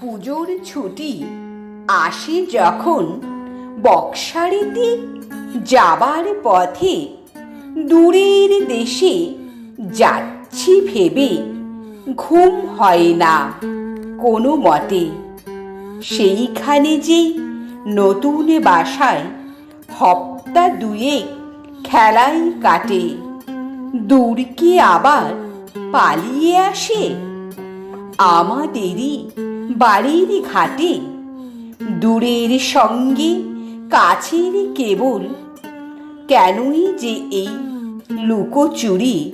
পুজোর ছুটি আসে যখন বক্সারিতে যাবার পথে দূরের দেশে যাচ্ছি ভেবে ঘুম হয় না কোনো মতে। সেইখানে যেই নতুন বাসায় হপ্তা দুয়েক খেলাই কাটে। দূর কি আবার পালিয়ে আসে আমাদেরই বাড়ির ঘাটে, দূরের সঙ্গে কাছের কেবল। কেনই যে এই লুকোচুরি,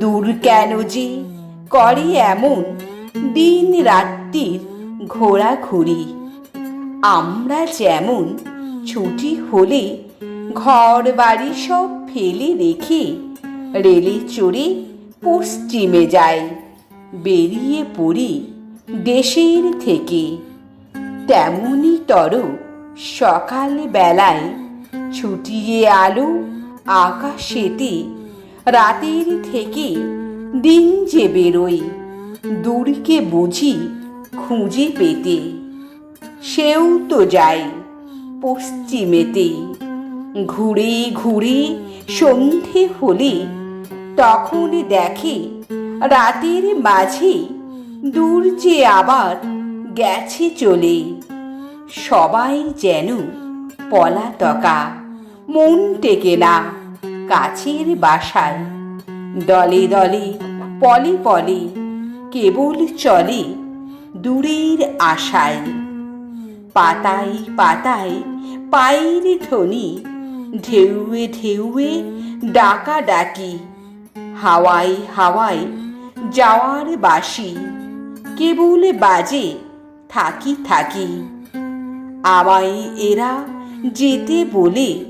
দূর কেন যে করে এমন দিন রাত্রির ঘোরাঘুরি। আমরা যেমন ছুটি হলে ঘর বাড়ি সব ফেলে রেখে রেলে চড়ে পশ্চিমে যায় বেরিয়ে পড়ি দেশের থেকে। তেমনি তর সকাল বেলায় ছুটিয়ে আলো আকাশেতে রাতের থেকে দিন যে বেরোই দূরকে বুঝি খুঁজে পেতে। সেও তো যায় পশ্চিমেতে, ঘুরে ঘুরে সন্ধে হলে তখন দেখে রাতের মাঝে দূর যে আবার গেছে চলে সবাই যেন পলাতকা, মন টেকে না কাছের বাসায়। দলে দলে, পলে পলে, কেবল চলে দূরের আশায়। পাতায় পাতায় পায়ের ধ্বনি, ঢেউয়ে ঢেউয়ে ডাকা ডাকি হাওয়ায় হাওয়ায় যাওয়ার বাসি কেবল বাজে থাকি থাকি। আমায় এরা যেতে বলে,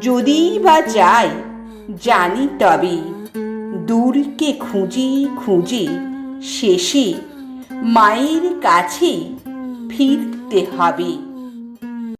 যদি বা যায় জানি তবে। দূরকে খুঁজে খুঁজে শেষে মায়ের কাছে ফিরতে হবে।